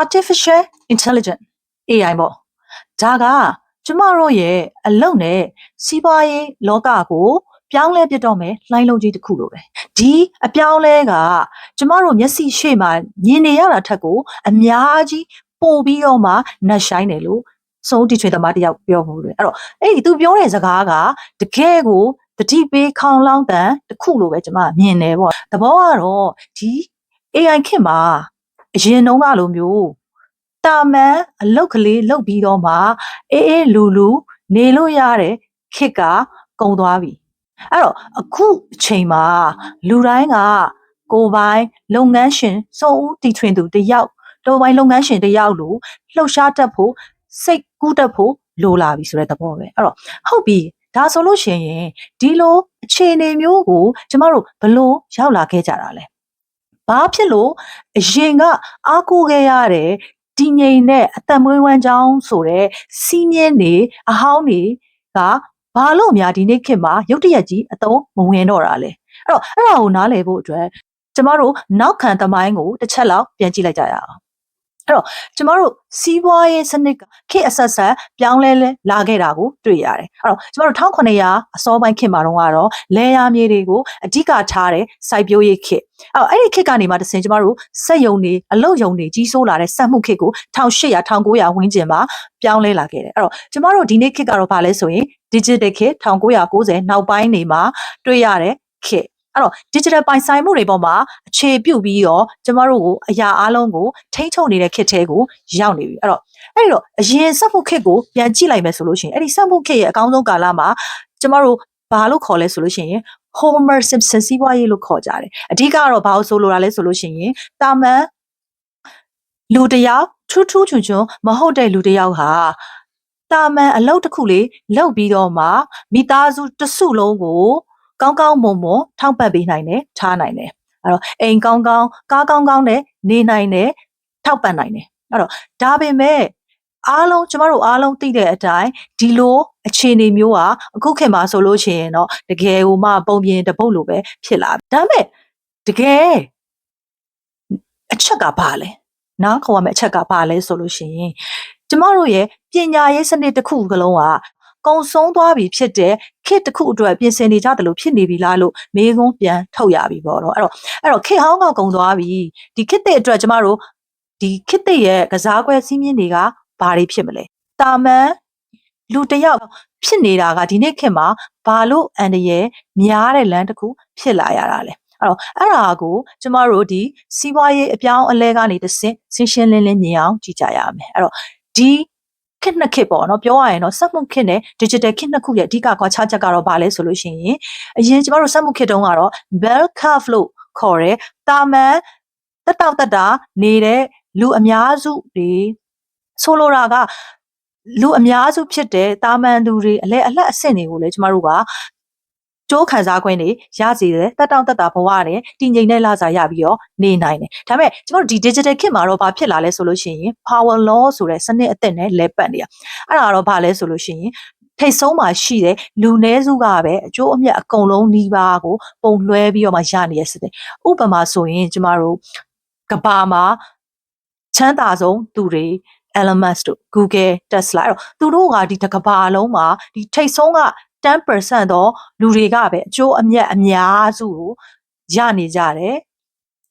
artificial intelligent AI ပေါ့ဒါကကျမတို့ရဲ့အလုပ်နဲ့စီးပွားရေးလောကကိုပြောင်းလဲပြတော့မယ်လှိုင်းလုံးကြီးတစ်ခုလိုပဲဒီအပြောင်းလဲကကျမတို့မျက်စိရှေ့မှာမြင်နေရတာထက်ကိုအများကြီးပို့ပြီးတော့မှနှက်ဆိုင်တယ်လို့စိုးတီထွေသမားတယောက်ပြောမှုတယ်အဲ့တော့အဲ့ဒီသူပြောတဲ့စကားကတကယ်ကိုတတိပေးခေါင်လောင်းတန်တစ်ခုလိုပဲကျမမြင်တယ်ပေါ့သဘောကတော့ဒီ AI ခေတ်မှာ အရင်တုန်းကလိုမျိုးတာမန်အလုတ်ကလေးလုတ်ပြီးတော့မှအေးအေးလူလူနေလို့ရတဲ့ခေတ်ကကုန်သွားပြီအဲ့တော့အခုအချိန်မှာလူတိုင်းကကိုယ်ပိုင်လုပ်ငန်းရှင်စုံဦးတီထွင်သူတစ်ယောက်တော်ပိုင်လုပ်ငန်းရှင်တစ်ယောက်လိုလှုပ်ရှားတတ်ဖို့စိတ်ကူးတတ်ဖို့လိုလာပြီဆိုတဲ့သဘောပဲအဲ့တော့ဟုတ်ပြီဒါဆိုလို့ရှိရင်ဒီလိုအခြေအနေမျိုးကိုကျမတို့ဘလို့ရောက်လာခဲ့ကြတာလဲ ဘာဖြစ်လို့အရင်ကအားကိုးခဲ့ရတဲ့တည်ငြိမ်တဲ့အသက်မွေးဝမ်းကြောင်းဆိုတဲ့စီးမြင်းနေအဟောင်းတွေကဘာလို့များဒီနေ့ခေတ်မှာရုတ်တရက်ကြီးအတုံးမဝင်တော့တာလဲအဲ့တော့အဲ့ဒါကိုနားလည်ဖို့အတွက်ကျမတို့နောက်ခံသမိုင်းကိုတစ်ချက်လောက်ပြန်ကြည့်လိုက်ကြရအောင် အဲ့တော့ကျမတို့စီးပွားရေးစနစ်ကခေတ်အဆက်ဆက်ပြောင်းလဲလဲလာခဲ့တာကိုတွေ့ရတယ်အဲ့တော့ကျမတို့1900အစောပိုင်းခေတ်မှာတော့ကတော့လဲရမြေတွေကိုအဓိကထားတဲ့စိုက်ပျိုးရေးခေတ်အဲ့တော့အဲ့ဒီခေတ်ကနေမှတစ်ဆင့်ကျမတို့စက်ယုံတွေအလုပ်ယုံတွေကြီးစိုးလာတဲ့စက်မှုခေတ်ကို1800 1900ဝန်းကျင်မှာပြောင်းလဲလာခဲ့တယ်အဲ့တော့ကျမတို့ဒီနေ့ခေတ်ကတော့ဗာလဲဆိုရင် digital ခေတ်1990နောက်ပိုင်းနေမှာတွေ့ရတဲ့ခေတ် အဲ့တော့ digital ပိုင်ဆိုင်မှုတွေပေါ်မှာအခြေပြုပြီးတော့ကျမတို့ကိုအရာအလုံးကိုထိန်းချုပ်နေတဲ့ခေတ်ထဲကိုရောက်နေပြီအဲ့တော့အဲ့တော့အရင်စက်မှုခေတ်ကိုပြန်ကြည့်လိုက်မယ်ဆိုလို့ရှိရင်အဲ့ဒီစက်မှုခေတ်ရဲ့အကောင်းဆုံးကာလမှာကျမတို့ဘာလို့ခေါ်လဲဆိုလို့ရှိရင် Homer Simpson စီးပွားရေးလို့ခေါ်ကြတယ်အဓိကတော့ဘာလို့ဆိုလိုတာလဲဆိုလို့ရှိရင်တာမန်လူတစ်ယောက်ထူးထူးချွန်ချွန်မဟုတ်တဲ့လူတစ်ယောက်ဟာတာမန်အလုပ်တစ်ခုလေးလုပ်ပြီးတော့မှမိသားစုတစ်စုလုံးကို ကောင်းကောင်းမွန်မွန်ထောက်ပံ့ပေးနိုင်တယ်ထားနိုင်တယ်အဲ့တော့အိမ်ကောင်းကောင်းကားကောင်းကောင်းနဲ့နေနိုင်တယ်ထောက်ပံ့နိုင်တယ်အဲ့တော့ဒါပေမဲ့အားလုံးကျမတို့အားလုံးသိတဲ့အတိုင်းဒီလိုအခြေအနေမျိုးဟာအခုခေတ်မှာဆိုလို့ရှိရင်တော့တကယ်ဟိုမှပုံပြင်တပုတ်လိုပဲဖြစ်လာပြီဒါပေမဲ့တကယ်အချက်ကဘာလဲနားခေါ်ရမယ့်အချက်ကဘာလဲဆိုလို့ရှိရင်ကျမတို့ရဲ့ပညာရေးစနစ်တစ်ခုကလုံးက ကုံဆုံးသွားပြီဖြစ်တဲ့ခေတ်တစ်ခုအတွက်ပြင်ဆင်နေကြတယ်လို့ဖြစ်နေပြီလားလို့မေးခွန်းပြန်ထုတ်ရပြီပေါ့တော့အဲ့တော့အဲ့တော့ခေတ်ဟောင်းကကုံသွားပြီဒီခေတ်တဲ့အတွက်ကျမတို့ဒီခေတ်တဲ့ရဲ့ကစားကွဲစည်းမျဉ်းတွေကဘာတွေဖြစ်မလဲတာမန်လူတစ်ယောက်ဖြစ်နေတာကဒီနေ့ခေတ်မှာဘာလို့အန်တရဲ့များတဲ့လမ်းတစ်ခုဖြစ်လာရတာလဲအဲ့တော့အဲ့ဒါကိုကျမတို့ဒီစီးပွားရေးအပြောင်းအလဲကနေတစ်ဆင့်ဆင်းရှင်းလင်းလင်းမြင်အောင်ကြည့်ကြရမယ်အဲ့တော့ဒီ ခေတ်နှစ်ခေတ်ပေါ့နော်ပြောရရင်တော့စက်မှုခေတ်နဲ့ digital ခေတ်နှစ်ခုရဲ့အဓိကကွာခြားချက်ကတော့ဘာလဲဆိုလို့ရှိရင်အရင်ကျမတို့စက်မှုခေတ်တုန်းကတော့ bell curve လို့ခေါ်တဲ့တာမန်တက်တောက်တက်တာနေတဲ့လူအများစုတွေဆိုလိုတာကလူအများစုဖြစ်တဲ့တာမန်သူတွေအလဲအလက်အဆင့်တွေကိုလည်းကျမတို့က ကျိုးခံစား권တွေရစီတယ်တက်တောင့်တက်တာဘဝနဲ့တည်ငြိမ်တဲ့လစာရပြီးတော့နေနိုင်တယ်ဒါပေမဲ့ကျမတို့ဒီ digital ခေတ်မှာတော့ဘာဖြစ်လာလဲဆိုလို့ရှိရင် power law ဆိုတဲ့စနစ်အသစ်နဲ့လဲပတ်နေတာအဲ့ဒါတော့ဘာလဲဆိုလို့ရှိရင်ထိတ်ဆုံးမှာရှိတဲ့လူနည်းစုကပဲအကျိုးအမြတ်အကုန်လုံးနှီးပါကိုပုံလွှဲပြီးတော့မှရနေရစစ်တယ်ဥပမာဆိုရင်ကျမတို့ကဘာမှာချမ်းသာဆုံးသူတွေ LMS တို့ Google Tesla အဲ့တော့သူတို့ကဒီတစ်ကဘာလုံးမှာဒီထိတ်ဆုံးက 10%တော့လူတွေကပဲအကျိုးအမြတ်အများစုကိုရနေကြတယ်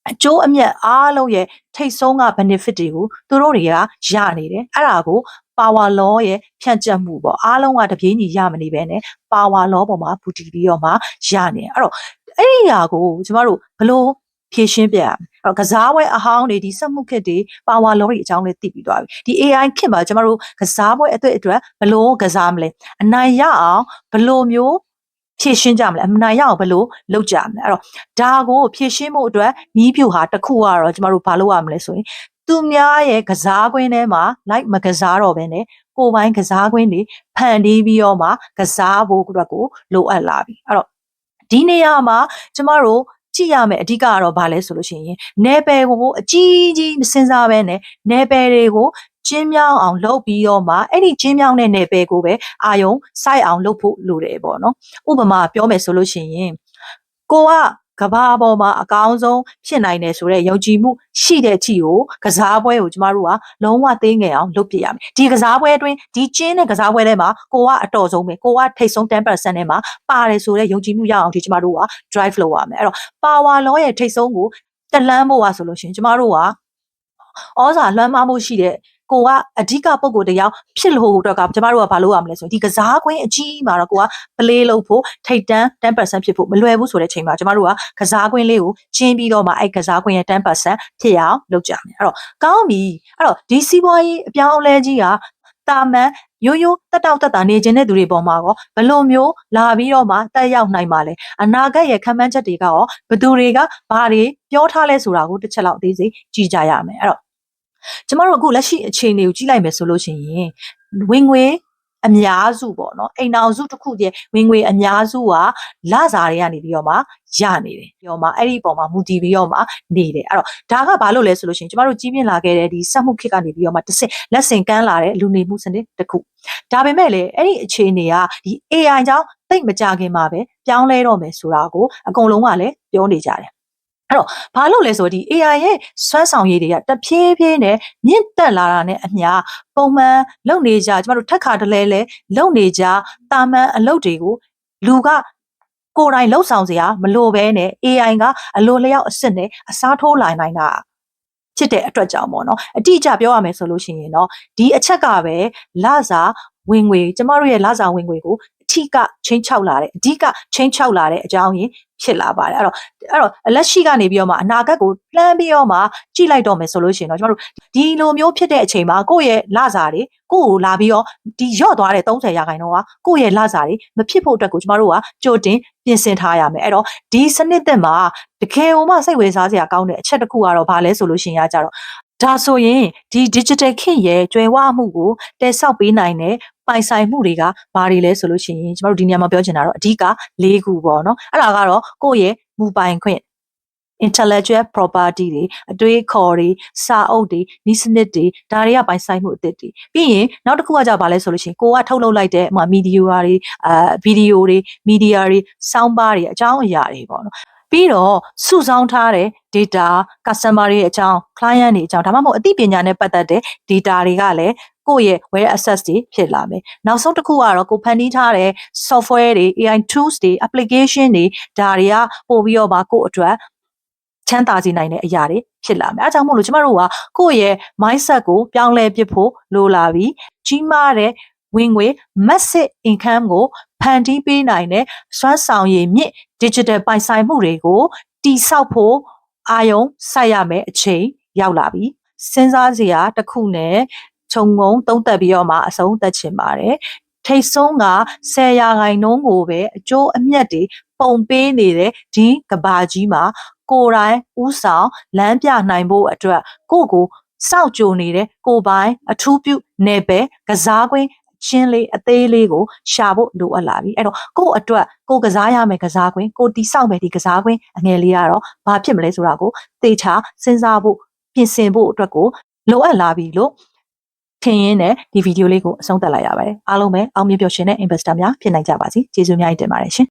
အကျိုးအမြတ်အားလုံးရဲ့ထိတ်ဆုံးက benefit တွေကိုသူတို့တွေကရနေတယ်အဲ့ဒါကို power law ရဲ့ဖြန့်ကျက်မှုပေါ့အားလုံးကတပြေးညီရမနေပဲနဲ့ power law ပေါ်မှာပူတည်ပြီးတော့မှရနေအဲ့တော့အဲ့ဒီဟာကိုကျမတို့ဘလို့ ဖြည့်ရှင်းပြရမယ်အဲ့တော့ကစားပွဲအဟောင်းတွေဒီစက်မှုခစ်တွေ power law တွေအကြောင်းလေးသိပြီးသွားပြီဒီ AI ခစ်မှာကျမတို့ကစားပွဲအသစ်အတွက်ဘလို့ကစားမလဲအနိုင်ရအောင်ဘလို့မျိုးဖြည့်ရှင်းကြမလဲအနိုင်ရအောင်ဘလို့လုပ်ကြမလဲအဲ့တော့ဒါကိုဖြည့်ရှင်းမှုအတွက်နီးပြူဟာတစ်ခုကတော့ကျမတို့ဘာလုပ်ရမလဲဆိုရင်သူများရဲ့ကစားကွင်းထဲမှာ like မကစားတော့ဘဲနဲ့ကိုယ်ပိုင်းကစားကွင်းတွေဖန်တီးပြီးတော့မှကစားဖို့အတွက်ကိုလိုအပ်လာပြီအဲ့တော့ဒီနေရာမှာကျမတို့ ကြည့်ရမယ်အဓိကကတော့ဘာလဲဆိုလို့ရှိရင်နယ်ပယ်ကိုအကြီးကြီးမစင်စားပဲနဲ့နယ်ပယ်တွေကိုကျင်းမြောင်းအောင်လုပ်ပြီးတော့မှအဲ့ဒီကျင်းမြောင်းတဲ့နယ်ပယ်ကိုပဲအာယုံစိုက်အောင်လုပ်ဖို့လိုတယ်ပေါ့နော်ဥပမာပြောမယ်ဆိုလို့ရှိရင်ကိုက ကဘာပေါ်မှာအကောင်းဆုံးဖြစ်နိုင်တယ်ဆိုတော့ယုံကြည်မှုရှိတဲ့အထိကိုကစားပွဲကိုကျမတို့ကလုံးဝသိငယ်အောင်လုပ်ပြရမယ်ဒီကစားပွဲအတွင်းဒီကျင်းတဲ့ကစားပွဲထဲမှာကိုကအတော်ဆုံးပဲကိုကထိတ်ဆုံး10%နဲ့မှာပါတယ်ဆိုတော့ယုံကြည်မှုရအောင်ဒီကျမတို့က drive လုပ်ရမယ်အဲ့တော့ power law ရဲ့ထိတ်ဆုံးကိုတက်လန်းဖို့อ่ะဆိုလို့ရှရင်ကျမတို့ကဩဇာလွှမ်းမိုးမှုရှိတဲ့ ကိုကအဓိကပုံကိုယ်တစ်ယောက်ဖြစ်လို့တော့ကကျမတို့ကဘာလုပ်ရမလဲဆိုရင်ဒီကစားကွင်းအကြီးမှာတော့ကိုက play လုပ်ဖို့ထိတ်တန်း10%ဖြစ်ဖို့မလွယ်ဘူးဆိုတဲ့ချိန်မှာကျမတို့ကကစားကွင်းလေးကိုချင်းပြီးတော့မှအဲ့ကစားကွင်းရဲ့10%ဖြစ်အောင်လုပ်ကြမယ်အဲ့တော့ကောင်းပြီအဲ့တော့ဒီစီးပွားရေးအပြောင်းအလဲကြီးကတာမန်ရိုးရိုးတက်တောက်တက်တာနေခြင်းတဲ့သူတွေပေါ်မှာကောဘယ်လိုမျိုးလာပြီးတော့မှတက်ရောက်နိုင်ပါလဲအနာဂတ်ရဲ့ခံမှန်းချက်တွေကရောဘယ်သူတွေကဘာတွေပြောထားလဲဆိုတာကိုတစ်ချက်လောက်အသေးစိတ်ကြည့်ကြရမယ်အဲ့တော့ ကျမတို့အခုလက်ရှိအခြေအနေကိုကြည့်လိုက်မယ်ဆိုလို့ရှိရင်ဝင်ငွေအများစုပေါ့နော်အိမ်အောင်စုတစ်ခုတည်းဝင်ငွေအများစုကလစာတွေကနေပြီးတော့မှရနေတယ်ပြီးတော့မှအဲ့ဒီပုံမှာမူတည်ပြီးတော့မှနေတယ်အဲ့တော့ဒါကဘာလို့လဲဆိုလို့ရှိရင်ကျမတို့ကြီးပြင်းလာခဲ့တဲ့ဒီစက်မှုခေတ်ကနေပြီးတော့မှတစ်ဆင့်လက်ဆင့်ကမ်းလာတဲ့လူနေမှုစနစ်တစ်ခုဒါပေမဲ့လေအဲ့ဒီအခြေအနေကဒီ AI ကြောင့်တိတ်မကြခင်မှာပဲပြောင်းလဲတော့မယ်ဆိုတာကိုအကုန်လုံးကလည်းပြောနေကြတယ် အဲ့တော့ဘာလို့လဲဆိုတော့ဒီ AI ရဲ့စွမ်းဆောင်ရည်တွေကတဖြည်းဖြည်းနဲ့မြင့်တက်လာတာနဲ့အမျှပုံမှန်လုပ်နေကြကျမတို့ထက်ခါတလဲလဲလုပ်နေကြတာမန်အလုပ်တွေကိုလူကကိုယ်တိုင်လှုပ်ဆောင်စရာမလိုဘဲနဲ့ AI ကအလိုလျောက်အစ်စ်နဲ့အစားထိုးလာနိုင်တာဖြစ်တဲ့အတွက်ကြောင့်ပေါ့နော်အတိအကျပြောရမယ်ဆိုလို့ရှိရင်တော့ဒီအချက်ကပဲလစာဝင်ငွေကျမတို့ရဲ့လစာဝင်ငွေကိုအ ထကချင်းချောက်လာတဲ့အဓိကချင်းချောက်လာတဲ့အကြောင်းရင်းဖြစ်လာပါတယ်အဲ့တော့အဲ့တော့လက်ရှိကနေပြီးတော့မှအနာဂတ်ကိုလှမ်းပြီးတော့မှကြည့်လိုက်တော့မယ်ဆိုလို့ရှိရင်တော့ကျမတို့ဒီလိုမျိုးဖြစ်တဲ့အချိန်မှာကိုယ့်ရဲ့လစာတွေကိုယ့်ကိုလာပြီးတော့ဒီရော့သွားတဲ့30ရာခိုင်နှုန်းကကိုယ့်ရဲ့လစာတွေမဖြစ်ဖို့အတွက်ကိုကျမတို့ကကြိုတင်ပြင်ဆင်ထားရမယ်အဲ့တော့ဒီစနစ်သက်မှာတကယ်ဟိုမှစိတ်ဝင်စားစရာကောင်းတဲ့အချက်တစ်ခုကတော့ဘာလဲဆိုလို့ရှိရင်ကကြတော့ ဒါဆိုရင်ဒီ digital ခေတ်ရဲ့ကျွယ်ဝမှုကိုတည်ဆောက်ပေးနိုင်တဲ့ပိုင်ဆိုင်မှုတွေကဘာတွေလဲဆိုလို့ရှိရင်ကျမတို့ဒီနေရာမှာပြောချင်တာတော့အဓိက၄ခုပေါ့နော်အဲ့ဒါကတော့ကိုယ့်ရဲ့မူပိုင်ခွင့် intellectual property တွေအတွေးခေါ်တွေစာအုပ်တွေဤစနစ်တွေဒါတွေကပိုင်ဆိုင်မှုအသစ်တွေပြီးရင်နောက်တစ်ခုကကြပါလဲဆိုလို့ရှိရင်ကိုကထုတ်လုပ်လိုက်တဲ့ဟိုမီဒီယိုတွေအာဗီဒီယိုတွေမီဒီယာတွေစောင်းပါတွေအကြောင်းအရာတွေပေါ့နော် ပြီးတော့စုဆောင်းထားတဲ့ data customer တွေအကြောင်း client တွေအကြောင်းဒါမှမဟုတ်အသိပညာနဲ့ပတ်သက်တဲ့ data တွေကလည်းကိုယ့်ရဲ့ web access တွေဖြစ်လာမယ်။နောက်ဆုံးတစ်ခုကတော့ကိုဖန်တီးထားတဲ့ software တွေ AI tools တွေ application တွေဒါတွေကပို့ပြီးတော့ပါကိုယ့်အတွက်ချမ်းသာစေနိုင်တဲ့အရာတွေဖြစ်လာမယ်။အဲဒါကြောင့်မို့လို့ကျမတို့ကကိုယ့်ရဲ့ mindset ကိုပြောင်းလဲပစ်ဖို့လိုလာပြီ။ကြီးမားတဲ့ ဝင်ငွေ massive income ကိုဖန်တီးပေးနိုင်တဲ့စွမ်းဆောင်ရည်မြင့် digital ပိုင်ဆိုင်မှုတွေကိုတိဆောက်ဖို့အာယုံစိုက်ရမယ်အချိန်ရောက်လာပြီ။စဉ်းစားစရာတစ်ခုနဲ့ခြုံငုံသုံးသက်ပြီးတော့မှအဆုံးသက်ချင်ပါတယ်။ထိတ်ဆုံးက10ရာခိုင်နှုန်းကိုပဲအကျိုးအမြတ်တွေပုံပေးနေတဲ့ဒီကဘာကြီးမှာကိုယ်တိုင်ဥဆောင်လမ်းပြနိုင်ဖို့အတွက်ကိုယ့်ကိုစောက်ကြိုနေတဲ့ကိုယ်ပိုင်အထူးပြုနေပဲကစားကွင်း ချင်းလေးအသေးလေးကိုရှာဖို့လိုအပ်လာပြီအဲ့တော့ကိုယ့်အတွက်ကိုယ်ကစားရမယ်ကစားကွင်းကိုတီဆောက်မယ်ဒီကစားကွင်းအငယ်လေးကတော့ဘာဖြစ်မလဲဆိုတာကိုသေချာစဉ်းစားဖို့ပြင်ဆင်ဖို့အတွက်ကိုလိုအပ်လာပြီလို့ထင်ရင်းနဲ့ဒီဗီဒီယိုလေးကိုအဆုံးသတ်လိုက်ရပါတယ်အားလုံးပဲအောင်မြင်ပျော်ရွှင်တဲ့ investor များဖြစ်နိုင်ကြပါစေကျေးဇူးများတင်ပါတယ်ရှင်